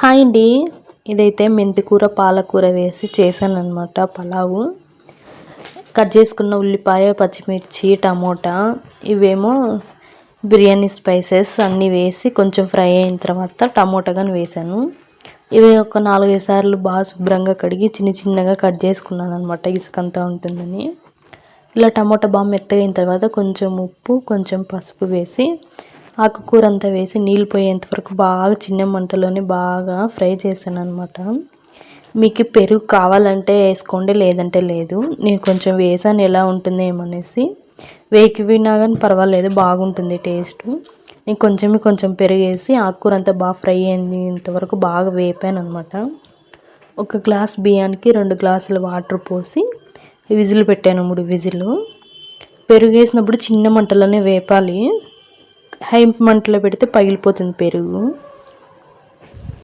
Hi అండి. ఇదైతే మెంతికూర పాలకూర వేసి చేశాను అనమాట పలావు. కట్ చేసుకున్న ఉల్లిపాయ పచ్చిమిర్చి టమోటా ఇవేమో బిర్యానీ స్పైసెస్ అన్నీ వేసి కొంచెం ఫ్రై అయిన తర్వాత టమోటా కానీ వేసాను ఇవి ఒక నాలుగైదు సార్లు బాగా శుభ్రంగా కడిగి చిన్న చిన్నగా కట్ చేసుకున్నాను అనమాట ఇసుకంతా ఉంటుందని. ఇలా టమోటా బాగా మెత్తగైన తర్వాత కొంచెం ఉప్పు కొంచెం పసుపు వేసి ఆకుకూర అంతా వేసి నీళ్ళు పోయేంత వరకు బాగా చిన్న మంటలోనే బాగా ఫ్రై చేశాను అనమాట మీకు పెరుగు కావాలంటే వేసుకోండి లేదంటే లేదు. నేను కొంచెం వేసాను ఎలా ఉంటుంది ఏమనేసి. వేకివినా కానీ పర్వాలేదు బాగుంటుంది టేస్ట్. నేను కొంచెం కొంచెం పెరుగు వేసి ఆకుకూర అంతా బాగా ఫ్రై అయింది ఇంతవరకు బాగా వేపాను అనమాట ఒక గ్లాస్ బియ్యానికి రెండు గ్లాసుల వాటర్ పోసి విజిల్ పెట్టాను మూడు విజిల్. పెరుగు వేసినప్పుడు చిన్న మంటలోనే వేపాలి. హై మంటలో పెడితే పగిలిపోతుంది పెరుగు.